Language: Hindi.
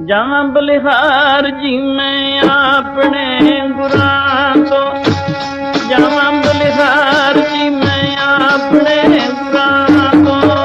जहाँ बलिहार जी मैं अपने गुरां को तो, जहाँ बलिहार जी मैं अपने गुरां को तो।